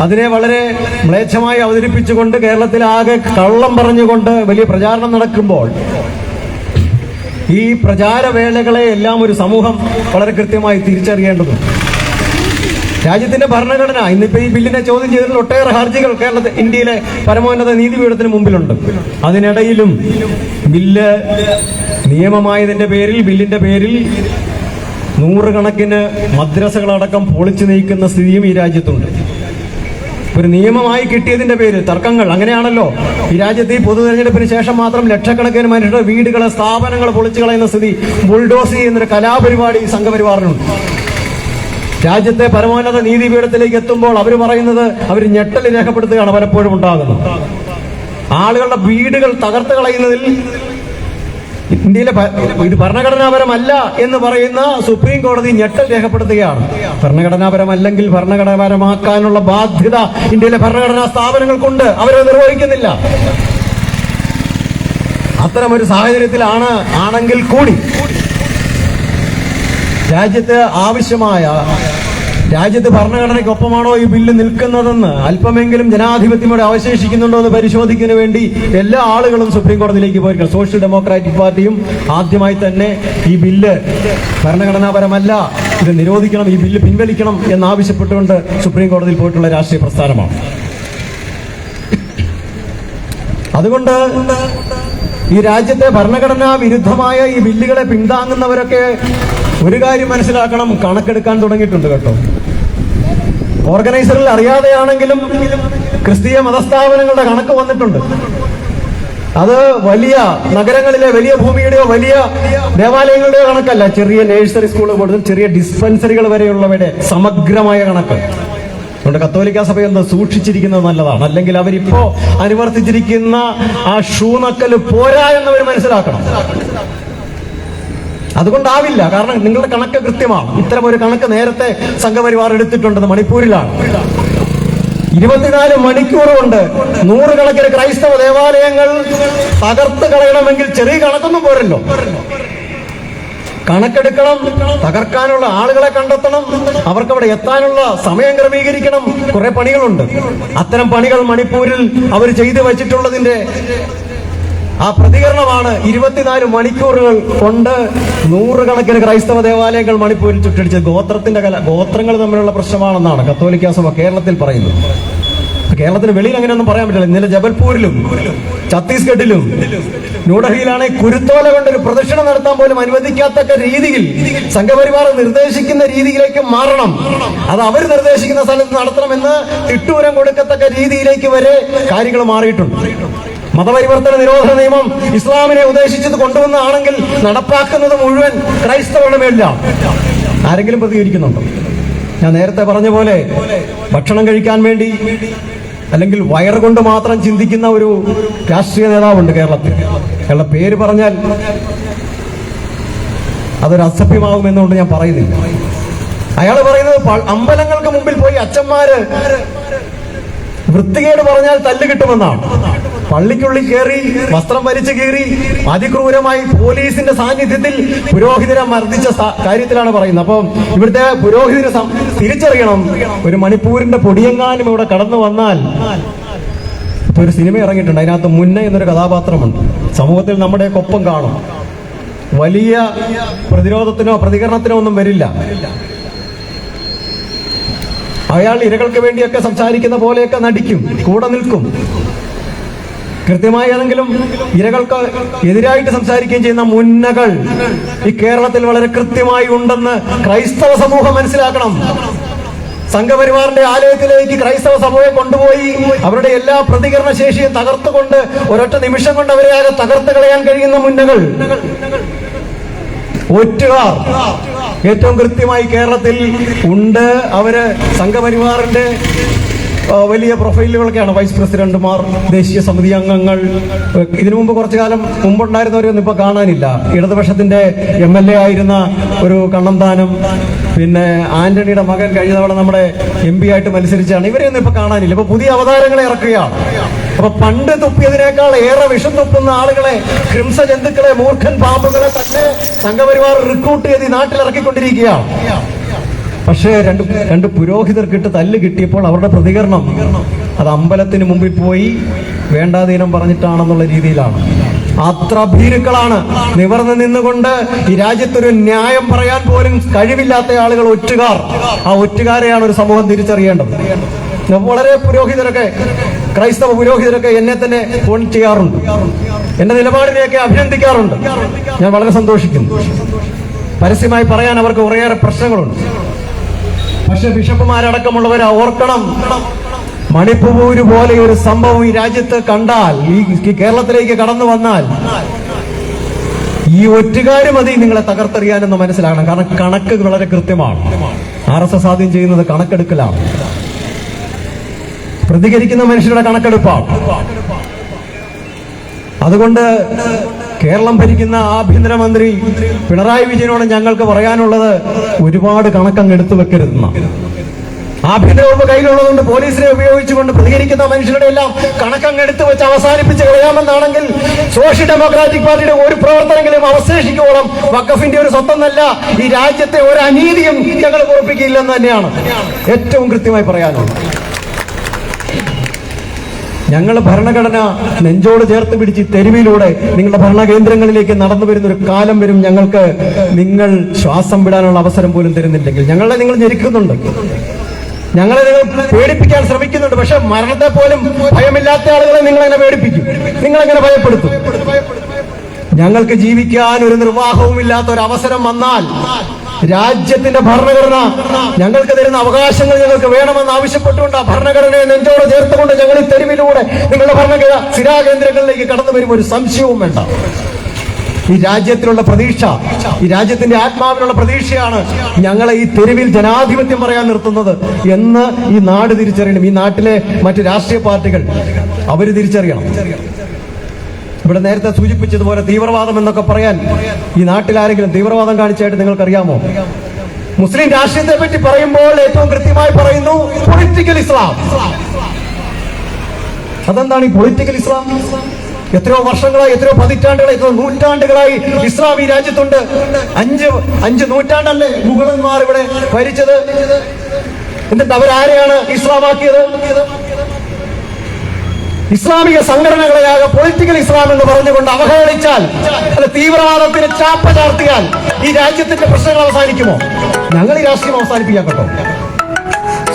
അതിനെ വളരെ മ്ലേച്ഛമായി അവതരിപ്പിച്ചുകൊണ്ട് കേരളത്തിലാകെ കള്ളം പറഞ്ഞുകൊണ്ട് വലിയ പ്രചാരണം നടക്കുമ്പോൾ ഈ പ്രചാരവേളകളെ എല്ലാം ഒരു സമൂഹം വളരെ കൃത്യമായി തിരിച്ചറിയേണ്ടതുണ്ട്. രാജ്യത്തിന്റെ ഭരണഘടന ഇന്നിപ്പോ ഈ ബില്ലിനെ ചോദ്യം ചെയ്തിട്ടുള്ള ഒട്ടേറെ ഹർജികൾ കേരളത്തിൽ ഇന്ത്യയിലെ പരമോന്നത നീതിപീഠത്തിന് മുമ്പിലുണ്ട്. അതിനിടയിലും ബില്ല് നിയമമായതിന്റെ പേരിൽ ബില്ലിന്റെ പേരിൽ നൂറുകണക്കിന് മദ്രസകളടക്കം പൊളിച്ചു നീക്കുന്ന സ്ഥിതിയും ഈ രാജ്യത്തുണ്ട്. ഒരു നിയമമായി കിട്ടിയതിന്റെ പേരിൽ തർക്കങ്ങൾ അങ്ങനെയാണല്ലോ. ഈ രാജ്യത്ത് ഈ പൊതു തെരഞ്ഞെടുപ്പിന് ശേഷം മാത്രം ലക്ഷക്കണക്കിന് മനുഷ്യരുടെ വീടുകളെ സ്ഥാപനങ്ങൾ പൊളിച്ചു കളയുന്ന സ്ഥിതി ബുൾഡോസ് ചെയ്യുന്നൊരു കലാപരിപാടി സംഘപരിവാറിനുണ്ട്. രാജ്യത്തെ പരമോന്നത നീതിപീഠത്തിലേക്ക് എത്തുമ്പോൾ അവർ പറയുന്നത് അവർ ഞെട്ടൽ രേഖപ്പെടുത്തുകയാണ് പലപ്പോഴും ഉണ്ടാകുന്നത്. ആളുകളുടെ വീടുകൾ തകർത്ത് കളയുന്നതിൽ ഇന്ത്യയിലെ ഇത് ഭരണഘടനാപരമല്ല എന്ന് പറയുന്ന സുപ്രീം കോടതി ഞെട്ടൽ രേഖപ്പെടുത്തുകയാണ്. ഭരണഘടനാപരമല്ലെങ്കിൽ ഭരണഘടനാപരമാക്കാനുള്ള ബാധ്യത ഇന്ത്യയിലെ ഭരണഘടനാ സ്ഥാപനങ്ങൾക്കുണ്ട്. അവരെ നിർവഹിക്കുന്നില്ല. അത്തരമൊരു സാഹചര്യത്തിലാണ് ആണെങ്കിൽ കൂടി രാജ്യത്ത് ആവശ്യമായ രാജ്യത്ത് ഭരണഘടനയ്ക്കൊപ്പമാണോ ഈ ബില്ല് നിൽക്കുന്നതെന്ന് അല്പമെങ്കിലും ജനാധിപത്യം ഇവിടെ അവശേഷിക്കുന്നുണ്ടോ എന്ന് പരിശോധിക്കുന്നതിന് വേണ്ടി എല്ലാ ആളുകളും സുപ്രീം കോടതിയിലേക്ക് പോയിരിക്കണം സോഷ്യൽ ഡെമോക്രാറ്റിക് പാർട്ടിയും ആദ്യമായി തന്നെ ഈ ബില്ല് ഭരണഘടനാപരമല്ല ഇത് നിരോധിക്കണം ഈ ബില്ല് പിൻവലിക്കണം എന്നാവശ്യപ്പെട്ടുകൊണ്ട് സുപ്രീം കോടതിയിൽ പോയിട്ടുള്ള രാഷ്ട്രീയ പ്രസ്ഥാനമാണ്. അതുകൊണ്ട് ഈ രാജ്യത്തെ ഭരണഘടനാ വിരുദ്ധമായ ഈ ബില്ലുകളെ പിന്താങ്ങുന്നവരൊക്കെ ഒരു കാര്യം മനസ്സിലാക്കണം. കണക്കെടുക്കാൻ തുടങ്ങിയിട്ടുണ്ട് കേട്ടോ. ഓർഗനൈസറിൽ അറിയാതെയാണെങ്കിലും ക്രിസ്തീയ മതസ്ഥാപനങ്ങളുടെ കണക്ക് വന്നിട്ടുണ്ട്. അത് വലിയ നഗരങ്ങളിലെ വലിയ ഭൂമിയുടെയോ വലിയ ദേവാലയങ്ങളുടെയോ കണക്കല്ല. ചെറിയ നേഴ്സറി സ്കൂളുകൾ മുതൽ ചെറിയ ഡിസ്പെൻസറികൾ വരെയുള്ളവയുടെ സമഗ്രമായ കണക്ക്. അതുകൊണ്ട് കത്തോലിക്ക സഭ എന്ന് സൂക്ഷിച്ചിരിക്കുന്നത് നല്ലതാണ്. അല്ലെങ്കിൽ അവരിപ്പോ അനുവർത്തിച്ചിരിക്കുന്ന ആ ഷൂനക്കൽ പോരാ എന്നവർ മനസ്സിലാക്കണം. അതുകൊണ്ടാവില്ല. കാരണം നിങ്ങളുടെ കണക്ക് കൃത്യമാണ്. ഇത്തരം ഒരു കണക്ക് നേരത്തെ സംഘപരിവാർ എടുത്തിട്ടുണ്ടെന്ന് മണിപ്പൂരിലാണ്. ഇരുപത്തിനാല് മണിക്കൂർ കൊണ്ട് നൂറുകണക്കിന് ക്രൈസ്തവ ദേവാലയങ്ങൾ തകർത്ത് കളയണമെങ്കിൽ ചെറിയ കണക്കൊന്നും പോരല്ലോ. കണക്കെടുക്കണം തകർക്കാനുള്ള ആളുകളെ കണ്ടെത്തണം അവർക്ക് അവിടെ എത്താനുള്ള സമയം ക്രമീകരിക്കണം. കുറെ പണികളുണ്ട്. അത്തരം പണികൾ മണിപ്പൂരിൽ അവർ ചെയ്തു വച്ചിട്ടുള്ളതിന്റെ ആ പ്രതികരണമാണ് ഇരുപത്തിനാല് മണിക്കൂറുകൾ കൊണ്ട് നൂറുകണക്കിന് ക്രൈസ്തവ ദേവാലയങ്ങൾ മണിപ്പൂരിൽ ചുറ്റടിച്ചത് ഗോത്രത്തിന്റെ കല ഗോത്രങ്ങൾ തമ്മിലുള്ള പ്രശ്നമാണെന്നാണ് കത്തോലിക്ക സഭ കേരളത്തിൽ പറയുന്നത്. കേരളത്തിന് വെളിയിൽ അങ്ങനെയൊന്നും പറയാൻ പറ്റില്ല. ഇന്നലെ ജബൽപൂരിലും ഛത്തീസ്ഗഡിലും ന്യൂഡൽഹിയിലാണെങ്കിൽ കുരുത്തോല കൊണ്ട് ഒരു പ്രദക്ഷിണം നടത്താൻ പോലും അനുവദിക്കാത്തക്ക രീതിയിൽ സംഘപരിവാർ നിർദ്ദേശിക്കുന്ന രീതിയിലേക്ക് മാറണം. അത് അവർ നിർദ്ദേശിക്കുന്ന സ്ഥലത്ത് നടത്തണമെന്ന് തിട്ടൂരം കൊടുക്കത്തക്ക രീതിയിലേക്ക് വരെ കാര്യങ്ങൾ മാറിയിട്ടുണ്ട്. മതപരിവർത്തന നിരോധന നിയമം ഇസ്ലാമിനെ ഉദ്ദേശിച്ചത് കൊണ്ടുവന്നാണെങ്കിൽ നടപ്പാക്കുന്നത് മുഴുവൻ ക്രൈസ്തവരുടെ ആരെങ്കിലും പ്രതികരിക്കുന്നുണ്ടോ? ഞാൻ നേരത്തെ പറഞ്ഞ പോലെ ഭക്ഷണം കഴിക്കാൻ വേണ്ടി അല്ലെങ്കിൽ വയറുകൊണ്ട് മാത്രം ചിന്തിക്കുന്ന ഒരു രാഷ്ട്രീയ നേതാവുണ്ട് കേരളത്തിൽ. അയാളുടെ പേര് പറഞ്ഞാൽ അതൊരു അസഭ്യമാകുമെന്നുകൊണ്ട് ഞാൻ പറയുന്നില്ല. അയാൾ പറയുന്നത് അമ്പലങ്ങൾക്ക് മുമ്പിൽ പോയി അച്ഛന്മാര് വൃത്തികേട് പറഞ്ഞാൽ തല്ല് കിട്ടുമെന്നാണ്. പള്ളിക്കുള്ളിൽ കയറി വസ്ത്രം വലിച്ചു കീറി അതിക്രൂരമായി പോലീസിന്റെ സാന്നിധ്യത്തിൽ പുരോഹിതരെ മർദ്ദിച്ച കാര്യത്തിലാണ് പറയുന്നത്. അപ്പോൾ ഇവിടുത്തെ പുരോഹിതരെ തിരിച്ചറിയണം. ഒരു മണിപ്പൂരിന്റെ പൊടിയെങ്ങാനും ഇവിടെ കടന്നു വന്നാൽ ഇപ്പൊ ഒരു സിനിമ ഇറങ്ങിയിട്ടുണ്ട്. അതിനകത്ത് മുന്ന എന്നൊരു കഥാപാത്രമുണ്ട്. സമൂഹത്തിൽ നമ്മുടെ ഒപ്പം കാണും. വലിയ പ്രതിരോധത്തിനോ പ്രതികരണത്തിനോ ഒന്നും വരില്ല. അയാൾ ഇരകൾക്ക് വേണ്ടിയൊക്കെ സംസാരിക്കുന്ന പോലെയൊക്കെ നടിക്കും കൂടെ നിൽക്കും. കൃത്യമായി ഏതെങ്കിലും ഇരകൾക്ക് എതിരായിട്ട് സംസാരിക്കുകയും ചെയ്യുന്ന മുന്നകൾ ഈ കേരളത്തിൽ വളരെ കൃത്യമായി ഉണ്ടെന്ന് ക്രൈസ്തവ സമൂഹം മനസ്സിലാക്കണം. സംഘപരിവാറിന്റെ ആലയത്തിലേക്ക് ക്രൈസ്തവ സമൂഹം കൊണ്ടുപോയി അവരുടെ എല്ലാ പ്രതികരണ ശേഷിയും തകർത്തുകൊണ്ട് ഒരൊറ്റ നിമിഷം കൊണ്ട് അവരെ ആകെ തകർത്ത് കളയാൻ കഴിയുന്ന മുന്നകൾ. ഒറ്റുകാർ. ഏറ്റവും കൃത്യമായി കേരളത്തിൽ ഉണ്ട്. അവർ സംഘപരിവാറിന്റെ വലിയ പ്രൊഫൈലുകളൊക്കെയാണ്. വൈസ് പ്രസിഡന്റുമാർ ദേശീയ സമിതി അംഗങ്ങൾ. ഇതിനു മുമ്പ് കുറച്ചു കാലം മുമ്പുണ്ടായിരുന്നവരൊന്നും ഇപ്പൊ കാണാനില്ല. ഇടതുപക്ഷത്തിന്റെ എം എൽ എ ആയിരുന്ന ഒരു കണ്ണന്താനം പിന്നെ ആന്റണിയുടെ മകൻ കഴിഞ്ഞ തവണ നമ്മുടെ എം പി ആയിട്ട് മത്സരിച്ചാണ് ഇവരെയൊന്നും ഇപ്പൊ കാണാനില്ല. ഇപ്പൊ പുതിയ അവതാരങ്ങളെ ഇറക്കുകയാണ്. അപ്പൊ പണ്ട് തുപ്പിയതിനേക്കാൾ ഏറെ വിഷം തുപ്പുന്ന ആളുകളെ ഹിംസ ജന്തുക്കളെ മൂർഖൻ പാമ്പുകളെ തന്നെ സംഘപരിവാർ റിക്രൂട്ട് ചെയ്ത് നാട്ടിൽ ഇറക്കിക്കൊണ്ടിരിക്കുകയാണ്. പക്ഷേ രണ്ട് രണ്ട് പുരോഹിതർക്കിട്ട് തല്ല് കിട്ടിയപ്പോൾ അവരുടെ പ്രതികരണം അത് അമ്പലത്തിന് മുമ്പിൽ പോയി വേണ്ടാതീനം പറഞ്ഞിട്ടാണെന്നുള്ള രീതിയിലാണ്. അത്ര ഭീരുക്കളാണ്. നിവർന്ന് നിന്നുകൊണ്ട് ഈ രാജ്യത്തൊരു ന്യായം പറയാൻ പോലും കഴിവില്ലാത്ത ആളുകൾ ഒറ്റുകാർ. ആ ഒറ്റുകാരെയാണ് ഒരു സമൂഹം തിരിച്ചറിയേണ്ടത്. വളരെ പുരോഹിതരൊക്കെ ക്രൈസ്തവ പുരോഹിതരൊക്കെ എന്നെ തന്നെ ഫോൺ ചെയ്യാറുണ്ട്. എന്റെ നിലപാടിനെയൊക്കെ അഭിനന്ദിക്കാറുണ്ട്. ഞാൻ വളരെ സന്തോഷിക്കുന്നു. പരസ്യമായി പറയാൻ അവർക്ക് കുറേയേറെ പ്രശ്നങ്ങളുണ്ട്. പക്ഷെ ബിഷപ്പുമാരടക്കമുള്ളവർ ഓർക്കണം. മണിപ്പൂര് പോലെ ഒരു സംഭവം ഈ രാജ്യത്ത് കണ്ടാൽ ഈ കേരളത്തിലേക്ക് കടന്നു വന്നാൽ ഈ ഒറ്റുകാര് മതി നിങ്ങളെ തകർത്തെറിയാനെന്ന് മനസ്സിലാകണം കാരണം കണക്ക് വളരെ കൃത്യമാണ്. ആർ എസ് എസ് ആദ്യം ചെയ്യുന്നത് കണക്കെടുക്കലാണ്. പ്രതികരിക്കുന്ന മനുഷ്യരുടെ കണക്കെടുപ്പാണ്. അതുകൊണ്ട് കേരളം ഭരിക്കുന്ന ആഭ്യന്തരമന്ത്രി പിണറായി വിജയനോട് ഞങ്ങൾക്ക് പറയാനുള്ളത് ഒരുപാട് കണക്കങ്ങ് എടുത്തു വെക്കരുത് ആഭ്യന്തര വകുപ്പ് കയ്യിലുള്ളതുകൊണ്ട് പോലീസിനെ ഉപയോഗിച്ചുകൊണ്ട് പ്രതികരിക്കുന്ന മനുഷ്യരുടെ എല്ലാം കണക്കങ്ങ് എടുത്തു വെച്ച് അവസാനിപ്പിച്ച് കളയാമെന്നാണെങ്കിൽ സോഷ്യൽ ഡെമോക്രാറ്റിക് പാർട്ടിയുടെ ഒരു പ്രവർത്തനങ്ങളും അവശേഷിക്കുവോളം വക്കഫിന്റെ ഒരു സ്വത്തൊന്നല്ല ഈ രാജ്യത്തെ ഒരു അനീതിയും ഞങ്ങൾ ഉറപ്പിക്കില്ലെന്ന് തന്നെയാണ്. ഏറ്റവും കൃത്യമായി പറയാനുള്ളത്. ഞങ്ങൾ ഭരണഘടന നെഞ്ചോട് ചേർത്ത് പിടിച്ച് തെരുവിലൂടെ നിങ്ങളുടെ ഭരണകേന്ദ്രങ്ങളിലേക്ക് നടന്നു വരുന്ന ഒരു കാലം വരും ഞങ്ങൾക്ക് നിങ്ങൾ ശ്വാസം വിടാനുള്ള അവസരം പോലും തരുന്നില്ലെങ്കിൽ. ഞങ്ങളെ നിങ്ങൾ ഞെരുക്കുന്നുണ്ട്. ഞങ്ങളെ നിങ്ങൾ പേടിപ്പിക്കാൻ ശ്രമിക്കുന്നുണ്ട്. പക്ഷെ മരണത്തെ പോലും ഭയമില്ലാത്ത ആളുകളെ നിങ്ങൾ എങ്ങനെ പേടിപ്പിക്കും? നിങ്ങൾ എങ്ങനെ ഭയപ്പെടുത്തും? ഞങ്ങൾക്ക് ജീവിക്കാൻ ഒരു നിർവാഹവും ഇല്ലാത്ത ഒരു അവസരം വന്നാൽ രാജ്യത്തിന്റെ ഭരണഘടന ഞങ്ങൾക്ക് തരുന്ന അവകാശങ്ങൾ ഞങ്ങൾക്ക് വേണമെന്ന് ആവശ്യപ്പെട്ടുകൊണ്ട് ആ ഭരണഘടനയെ നെഞ്ചോട് ചേർത്തുകൊണ്ട് ഞങ്ങൾ ഈ തെരുവിലൂടെ നിങ്ങളുടെ ഭരണഘടന സ്ഥിരാകേന്ദ്രങ്ങളിലേക്ക് കടന്നു വരും ഒരു സംശയവും വേണ്ട. ഈ രാജ്യത്തിലുള്ള പ്രതീക്ഷ ഈ രാജ്യത്തിന്റെ ആത്മാവിനുള്ള പ്രതീക്ഷയാണ് ഞങ്ങളെ ഈ തെരുവിൽ ജനാധിപത്യം പറയാൻ നിർത്തുന്നത് എന്ന് ഈ നാട് തിരിച്ചറിയണം. ഈ നാട്ടിലെ മറ്റു രാഷ്ട്രീയ പാർട്ടികൾ അവർ തിരിച്ചറിയണം. ഇവിടെ നേരത്തെ സൂചിപ്പിച്ചതുപോലെ തീവ്രവാദം എന്നൊക്കെ പറയാൻ ഈ നാട്ടിൽ ആരെങ്കിലും തീവ്രവാദം കാണിച്ചായിട്ട് നിങ്ങൾക്കറിയാമോ? മുസ്ലിം രാഷ്ട്രീയത്തെ പറ്റി പറയുമ്പോൾ ഏറ്റവും കൃത്യമായി പറയുന്നു പൊളിറ്റിക്കൽ ഇസ്ലാം അതെന്താണ് ഈ പൊളിറ്റിക്കൽ ഇസ്ലാം എത്രയോ വർഷങ്ങളായി എത്രയോ പതിറ്റാണ്ടുകളായി എത്രയോ നൂറ്റാണ്ടുകളായി ഇസ്ലാം ഈ രാജ്യത്തുണ്ട്. അഞ്ച് അഞ്ച് നൂറ്റാണ്ടല്ലേ മുഗളന്മാർ ഇവിടെ ഭരിച്ചത്? എന്നിട്ട് അവരാരെയാണ് ഇസ്ലാമാക്കിയത്? ഇസ്ലാമിക സംഘടനകളെയാകെ പൊളിറ്റിക്കൽ ഇസ്ലാം എന്ന് പറഞ്ഞുകൊണ്ട് അവഹേളിച്ചാൽ അല്ല തീവ്രവാദത്തിന് ചാപ്പ ചാർത്തിയാൽ ഈ രാജ്യത്തിന്റെ പ്രശ്നങ്ങൾ അവസാനിക്കുമോ? ഞങ്ങൾ ഈ രാഷ്ട്രീയം അവസാനിപ്പിക്കാൻ കേട്ടോ.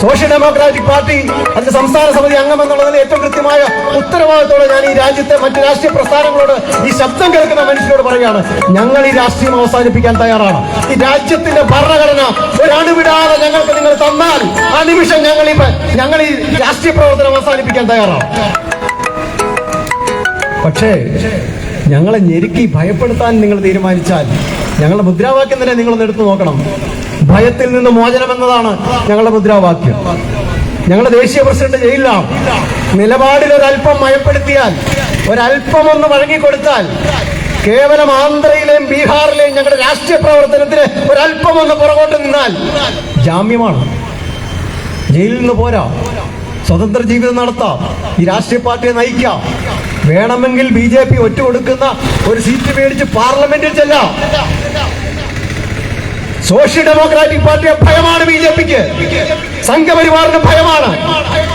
സോഷ്യൽ ഡെമോക്രാറ്റിക് പാർട്ടി അതിന്റെ സംസ്ഥാന സമിതി അംഗം എന്നുള്ളതിന് ഏറ്റവും കൃത്യമായ ഉത്തരവാദിത്തോടെ ഞാൻ ഈ രാജ്യത്തെ മറ്റ് രാഷ്ട്രീയ പ്രസ്ഥാനങ്ങളോട് ഈ ശബ്ദം കേൾക്കുന്ന മനുഷ്യരോട് പറയുകയാണ് ഞങ്ങൾ ഈ രാഷ്ട്രീയം അവസാനിപ്പിക്കാൻ തയ്യാറാണ്. ഈ രാജ്യത്തിന്റെ ഭരണഘടന ഒരു അണുവിടാതെ ഞങ്ങൾക്ക് നിങ്ങൾ തന്നാൽ ആ നിമിഷം ഞങ്ങൾ ഈ ഞങ്ങൾ ഈ രാഷ്ട്രീയ പ്രവർത്തനം അവസാനിപ്പിക്കാൻ തയ്യാറാണ്. പക്ഷേ ഞങ്ങളെ ഞെരുക്കി ഭയപ്പെടുത്താൻ നിങ്ങൾ തീരുമാനിച്ചാൽ ഞങ്ങളുടെ മുദ്രാവാക്യം തന്നെ നിങ്ങളൊന്ന് എടുത്തു നോക്കണം. ഭയത്തിൽ നിന്ന് മോചനം എന്നതാണ് ഞങ്ങളുടെ മുദ്രാവാക്യം. ഞങ്ങളുടെ ദേശീയ പ്രസിഡന്റ് ജയിലിലാണ്. നിലപാടിൽ ഒരല്പം മയപ്പെടുത്തിയാൽ ഒരല്പം ഒന്ന് വഴങ്ങിക്കൊടുത്താൽ കേവലം ആന്ധ്രയിലെയും ബീഹാറിലെയും ഞങ്ങളുടെ രാഷ്ട്രീയ പ്രവർത്തനത്തിന് ഒരല്പം ഒന്ന് പുറകോട്ട് നിന്നാൽ ജാമ്യമാണ്. ജയിലിൽ നിന്ന് പോരാ. സ്വതന്ത്ര ജീവിതം നടത്താം. ഈ രാഷ്ട്രീയ പാർട്ടിയെ നയിക്കാം. വേണമെങ്കിൽ ബി ജെ പി ഒറ്റ കൊടുക്കുന്ന ഒരു സീറ്റ് മേടിച്ച് പാർലമെന്റിൽ ചെല്ലാം. സോഷ്യൽ ഡെമോക്രാറ്റിക് പാർട്ടിയെ ഭയമാണ് ബി ജെ പിക്ക്. സംഘപരിവാറിന് ഭയമാണ്.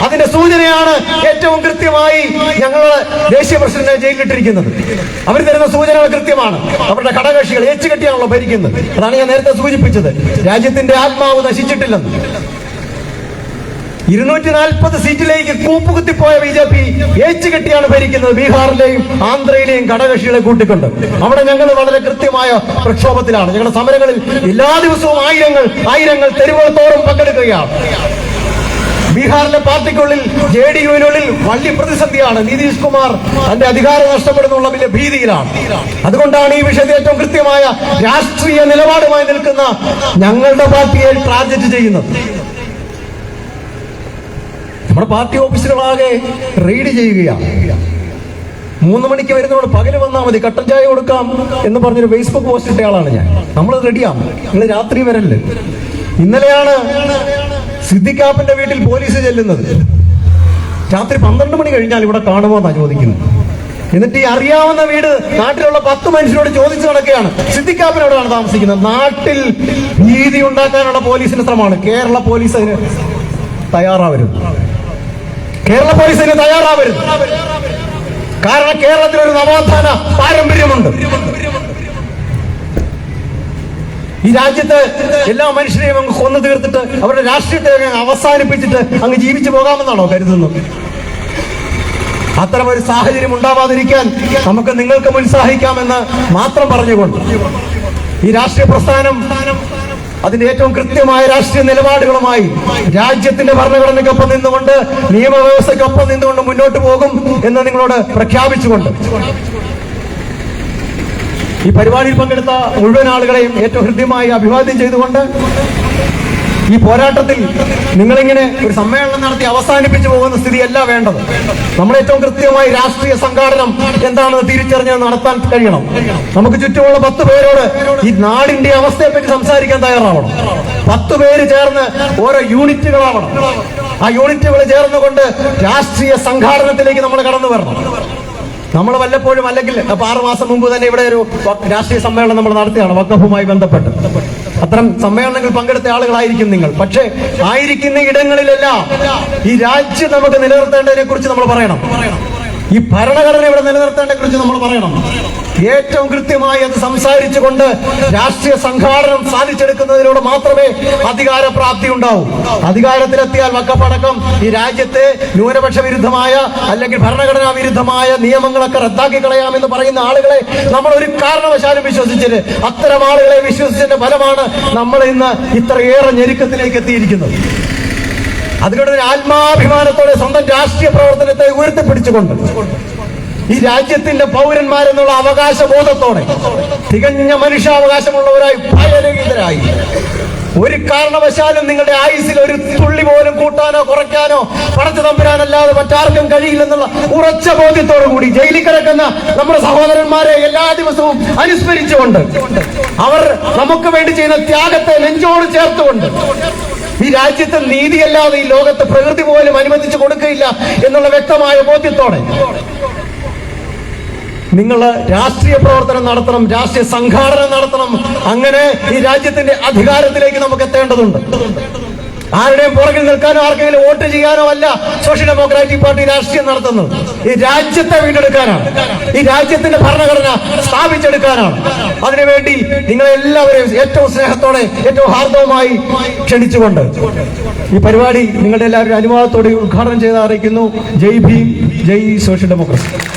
അതിന്റെ സൂചനയാണ് ഏറ്റവും കൃത്യമായി ഞങ്ങളുടെ ദേശീയ പ്രസിഡന്റിനെ ജയിലിട്ടിരിക്കുന്നത് അവർ തരുന്ന സൂചനകൾ കൃത്യമാണ്. അവരുടെ ഘടകകക്ഷികൾ ഏച്ചുകെട്ടിയാണല്ലോ ഭരിക്കുന്നത്. അതാണ് ഞാൻ നേരത്തെ സൂചിപ്പിച്ചത്. രാജ്യത്തിന്റെ ആത്മാവ് നശിച്ചിട്ടില്ലെന്ന്. ഇരുന്നൂറ്റി നാൽപ്പത് സീറ്റിലേക്ക് കൂപ്പുകുത്തിപ്പോയ ബി ജെ പി ഏച്ചുകെട്ടിയാണ് ഭരിക്കുന്നത്. ബീഹാറിലെയും ആന്ധ്രയിലെയും ഘടകകക്ഷികളെ കൂട്ടിക്കൊണ്ട്. അവിടെ ഞങ്ങൾ വളരെ കൃത്യമായ പ്രക്ഷോഭത്തിലാണ്. ഞങ്ങളുടെ സമരങ്ങളിൽ എല്ലാ ദിവസവും ആയിരങ്ങൾ ആയിരങ്ങൾ തെരുവുകൾ പങ്കെടുക്കുകയാണ്. ബീഹാറിലെ പാർട്ടിക്കുള്ളിൽ ജെ ഡി യുവിനുള്ളിൽ വലിയ പ്രതിസന്ധിയാണ്. നിതീഷ് കുമാർ തന്റെ അധികാരം നഷ്ടപ്പെടുന്നുള്ള വലിയ ഭീതിയിലാണ്. അതുകൊണ്ടാണ് ഈ വിഷയത്തിൽ ഏറ്റവും കൃത്യമായ രാഷ്ട്രീയ നിലപാടുമായി നിൽക്കുന്ന ഞങ്ങളുടെ പാർട്ടിയെ ടാർഗറ്റ് ചെയ്യുന്നത്. നമ്മുടെ പാർട്ടി ഓഫീസുകളാകെ റെയ്ഡ് ചെയ്യുകയാണ്. മൂന്ന് മണിക്ക് വരുന്നതോട് പകൽ വന്നാൽ മതി കട്ടൻ ചായ കൊടുക്കാം എന്ന് പറഞ്ഞൊരു ഫേസ്ബുക്ക് പോസ്റ്റ് ഇട്ട ആളാണ് ഞാൻ. നമ്മൾ റെഡിയാണ് നിങ്ങൾ രാത്രി വരല്ലേ. ഇന്നലെയാണ് സിദ്ദിഖാപ്പിന്റെ വീട്ടിൽ പോലീസ് ചെല്ലുന്നത്. രാത്രി പന്ത്രണ്ട് മണി കഴിഞ്ഞാൽ ഇവിടെ കാണുമോ എന്നാ ചോദിക്കുന്നത്. എന്നിട്ട് ഈ അറിയാവുന്ന വീട് നാട്ടിലുള്ള പത്ത് മനുഷ്യരോട് ചോദിച്ചു നടക്കുകയാണ്. സിദ്ധിക്കാപ്പിനോടാണ് താമസിക്കുന്നത്. നാട്ടിൽ നീതി ഉണ്ടാക്കാനുള്ള പോലീസിന്റെ ശ്രമമാണ്. കേരള പോലീസ് അതിന് തയ്യാറാവരുത്. കേരള പോലീസ് അതിന് തയ്യാറാവരുത്. കാരണം കേരളത്തിൽ ഒരു നവോത്ഥാന പാരമ്പര്യമുണ്ട്. ഈ രാജ്യത്ത് എല്ലാ മനുഷ്യരെയും അങ്ങ് കൊന്നു തീർത്തിട്ട് അവരുടെ രാഷ്ട്രീയത്തെ അങ്ങ് അവസാനിപ്പിച്ചിട്ട് അങ്ങ് ജീവിച്ചു പോകാമെന്നാണോ കരുതുന്നത്? അത്തരം ഒരു സാഹചര്യം ഉണ്ടാവാതിരിക്കാൻ നമുക്ക് നിങ്ങൾക്ക് ഉത്സാഹിക്കാമെന്ന് മാത്രം പറഞ്ഞുകൊണ്ട് ഈ രാഷ്ട്രീയ പ്രസ്ഥാനം അതിന്റെ ഏറ്റവും കൃത്യമായ രാഷ്ട്രീയ നിലപാടുകളുമായി രാജ്യത്തിന്റെ ഭരണഘടനയ്ക്കൊപ്പം നിന്നുകൊണ്ട് നിയമവ്യവസ്ഥയ്ക്കൊപ്പം നിന്നുകൊണ്ട് മുന്നോട്ട് പോകും എന്ന് നിങ്ങളോട് പ്രഖ്യാപിച്ചുകൊണ്ട്. ഈ പരിപാടിയിൽ പങ്കെടുത്ത മുഴുവൻ ആളുകളെയും ഏറ്റവും ഹൃദ്യമായി അഭിവാദ്യം ചെയ്തുകൊണ്ട് ഈ പോരാട്ടത്തിൽ നിങ്ങളിങ്ങനെ ഒരു സമ്മേളനം നടത്തി അവസാനിപ്പിച്ചു പോകുന്ന സ്ഥിതിയല്ല വേണ്ടത്. നമ്മൾ ഏറ്റവും കൃത്യമായി രാഷ്ട്രീയ സംഘാടനം എന്താണെന്ന് തിരിച്ചറിഞ്ഞ് നടത്താൻ കഴിയണം. നമുക്ക് ചുറ്റുമുള്ള പത്ത് പേരോട് ഈ നാടിന്റെ അവസ്ഥയെ പറ്റി സംസാരിക്കാൻ തയ്യാറാവണം. പത്ത് പേര് ചേർന്ന് ഓരോ യൂണിറ്റുകളാവണം. ആ യൂണിറ്റുകൾ ചേർന്നുകൊണ്ട് രാഷ്ട്രീയ സംഘാടനത്തിലേക്ക് നമ്മൾ കടന്നു വരണം. നമ്മൾ വല്ലപ്പോഴും അല്ലെങ്കിൽ അപ്പൊ ആറ് മാസം മുമ്പ് തന്നെ ഇവിടെ ഒരു രാഷ്ട്രീയ സമ്മേളനം നമ്മൾ നടത്തിയാണ് വക്കഫുമായി ബന്ധപ്പെട്ട്. അത്തരം സമ്മേളനങ്ങൾ പങ്കെടുത്ത ആളുകളായിരിക്കും നിങ്ങൾ. പക്ഷേ ആയിരിക്കുന്ന ഇടങ്ങളിലെല്ലാം ഈ രാജ്യം നമുക്ക് നിലനിർത്തേണ്ടതിനെ കുറിച്ച് നമ്മൾ പറയണം. ഈ ഭരണഘടന ഇവിടെ നിലനിർത്തേണ്ടതിനെ കുറിച്ച് നമ്മൾ പറയണം. ഏറ്റവും കൃത്യമായി അത് സംസാരിച്ചുകൊണ്ട് രാഷ്ട്രീയ സംഘാടനം സാധിച്ചെടുക്കുന്നതിലൂടെ മാത്രമേ അധികാരപ്രാപ്തി ഉണ്ടാവൂ. അധികാരത്തിലെത്തിയാൽ വക്കപ്പടക്കം ഈ രാജ്യത്തെ ന്യൂനപക്ഷ വിരുദ്ധമായ അല്ലെങ്കിൽ ഭരണഘടനാ വിരുദ്ധമായ നിയമങ്ങളൊക്കെ റദ്ദാക്കി കളയാമെന്ന് പറയുന്ന ആളുകളെ നമ്മൾ ഒരു കാരണവശാലും വിശ്വസിച്ചിട്ട് അത്തരം ആളുകളെ വിശ്വസിച്ചതിന്റെ ഫലമാണ് നമ്മൾ ഇന്ന് ഇത്രയേറെ ഞെരുക്കത്തിലേക്ക് എത്തിയിരിക്കുന്നത്. തന്നെ ആത്മാഭിമാനത്തോടെ സ്വന്തം രാഷ്ട്രീയ പ്രവർത്തനത്തെ ഉയർത്തിപ്പിടിച്ചുകൊണ്ട് ഈ രാജ്യത്തിന്റെ പൗരന്മാരെന്നുള്ള അവകാശ ബോധത്തോടെ തികഞ്ഞ മനുഷ്യാവകാശമുള്ളവരായി ഭയരഹിതരായി. ഒരു കാരണവശാലും നിങ്ങളുടെ ആയുസിൽ ഒരു തുള്ളി പോലും കൂട്ടാനോ കുറയ്ക്കാനോ പടച്ചു തമ്പുരാനല്ലാതെ മറ്റാർക്കും കഴിയില്ലെന്നുള്ള ഉറച്ച ബോധ്യത്തോടു കൂടി ജയിലിൽ കിടക്കുന്ന നമ്മുടെ സഹോദരന്മാരെ എല്ലാ ദിവസവും അനുസ്മരിച്ചുകൊണ്ട് അവർ നമുക്ക് വേണ്ടി ചെയ്യുന്ന ത്യാഗത്തെ നെഞ്ചോട് ചേർത്തുകൊണ്ട് ഈ രാജ്യത്തെ നീതിയല്ലാതെ ഈ ലോകത്ത് പ്രകൃതി പോലും അനുവദിച്ചു കൊടുക്കുകയില്ല എന്നുള്ള വ്യക്തമായ ബോധ്യത്തോടെ. നിങ്ങൾ രാഷ്ട്രീയ പ്രവർത്തനം നടത്തണം രാഷ്ട്രീയ സംഘാടനം നടത്തണം. അങ്ങനെ ഈ രാജ്യത്തിന്റെ അധികാരത്തിലേക്ക് നമുക്ക് എത്തേണ്ടതുണ്ട്. ആരുടെയും പുറകിൽ നിൽക്കാനോ ആർക്കെങ്കിലും വോട്ട് ചെയ്യാനോ അല്ല സോഷ്യൽ ഡെമോക്രാറ്റിക് പാർട്ടി രാഷ്ട്രീയം നടത്തുന്നത്. ഈ രാജ്യത്തെ വീണ്ടെടുക്കാനാണ്. ഈ രാജ്യത്തിന്റെ ഭരണഘടന സ്ഥാപിച്ചെടുക്കാനാണ്. അതിനുവേണ്ടി നിങ്ങളെല്ലാവരെയും ഏറ്റവും സ്നേഹത്തോടെ ഏറ്റവും ഹാർദവുമായി ക്ഷണിച്ചുകൊണ്ട് ഈ പരിപാടി നിങ്ങളുടെ എല്ലാവരുടെ അനുവാദത്തോടെ ഉദ്ഘാടനം ചെയ്ത് അറിയിക്കുന്നു. ജയ് ഭീം ജയ് സോഷ്യൽ ഡെമോക്രസി.